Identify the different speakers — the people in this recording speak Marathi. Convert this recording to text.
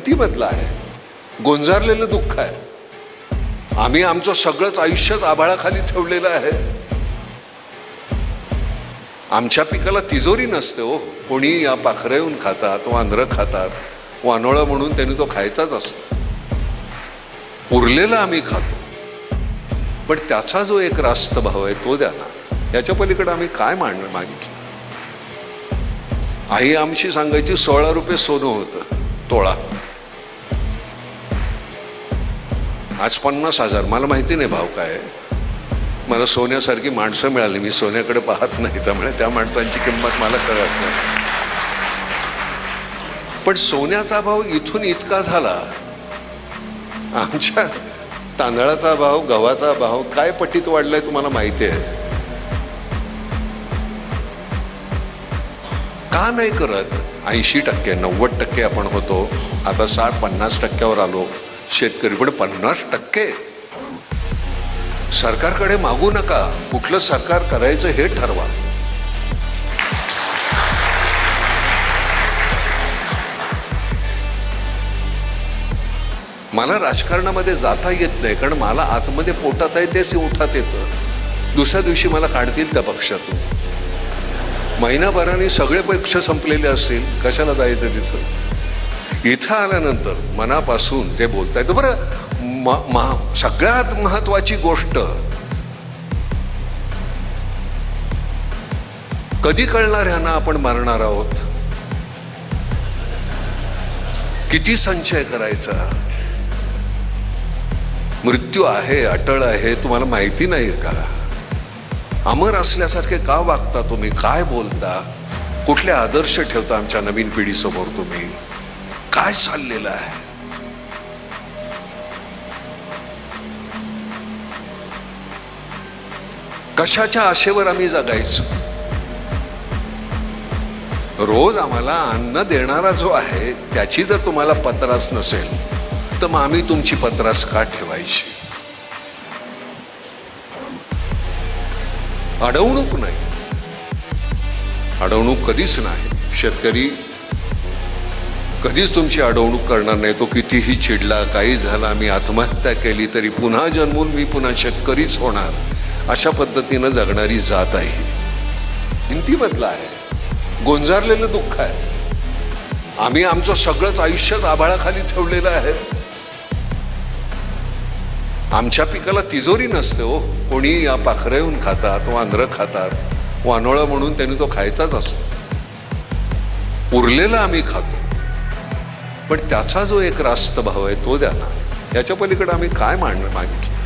Speaker 1: भिंतीमधलं आहे. गोंजारलेलं दुःख आहे. आम्ही आमचं सगळंच आयुष्यच आभाळाखाली ठेवलेलं आहे. आमच्या पिकाला तिजोरी नसते हो. कोणी या पाखरं येऊन खातात वांद्रं खातात. वानोळं म्हणून त्यांनी तो खायचाच असतो. उरलेला आम्ही खातो. पण त्याचा जो एक रास्त भाव आहे तो द्या ना. याच्या पलीकडे आम्ही काय मांड मागितलं? आई आमची सांगायची सोळा रुपये सोनं होतं तोळा. आज पन्नास हजार. मला माहिती नाही भाव काय मला सोन्यासारखी माणसं मिळाली. मी सोन्याकडे पाहत नाही. त्यामुळे त्या माणसांची किंमत मला कळत नाही. पण सोन्याचा भाव इथून इतका झाला. आमच्या तांदळाचा भाव गव्हाचा भाव काय पटीत वाढलाय तुम्हाला माहिती आहे? का नाही करत? ऐंशी टक्के नव्वद टक्के आपण होतो. आता साठ पन्नास टक्क्यावर आलो. शेतकरी पण पन्नास टक्के. सरकारकडे मागू नका. कुठलं सरकार करायचं हे ठरवा. मला राजकारणामध्ये जाता येत नाही कारण मला आतमध्ये पोटात आहे तेच उठात येतं. दुसऱ्या दिवशी मला काढतील त्या पक्षातून. महिनाभराने सगळे पक्ष संपलेले असतील. कशाला जायचं तिथं? इथं आल्यानंतर मनापासून ते बोलता येतं बरं म महा- सगळ्यात महत्वाची गोष्ट कधी कळणार ह्यांना आपण मारणार आहोत? किती संचय करायचा? मृत्यू आहे अटळ आहे तुम्हाला माहिती नाही का? अमर असल्यासारखे का वागता तुम्ही? काय बोलता? कुठले आदर्श ठेवता आमच्या नवीन पिढीसमोर तुम्ही? काय चाललेलं आहे? कशाच्या आशेवर आम्ही जगायचो? रोज आम्हाला अन्न देणारा जो आहे त्याची जर तुम्हाला पत्रास नसेल तर मग आम्ही तुमची पत्रास का ठेवायची? अडवणूक नाही. अडवणूक कधीच नाही. शेतकरी कधीच तुमची अडवणूक करणार नाही. तो कितीही चिडला काही झाला मी आत्महत्या केली तरी पुन्हा जन्मून मी पुन्हा शेतकरीच होणार. अशा पद्धतीनं जगणारी जात आहे हिंतीमधलं आहे. गोंजारलेलं दुःख आहे. आम्ही आमचं सगळंच आयुष्यच आभाळाखाली ठेवलेलं आहे. आमच्या पिकाला तिजोरी नसते हो. कोणी या पाखरं येऊन खातात वांद्रं खातात. वानोळं म्हणून त्यांनी तो खायचाच असतो. उरलेला आम्ही खातो. पण त्याचा जो एक रास्त भाव आहे तो द्या ना. याच्या पलीकडे आम्ही काय मांड मागितलं?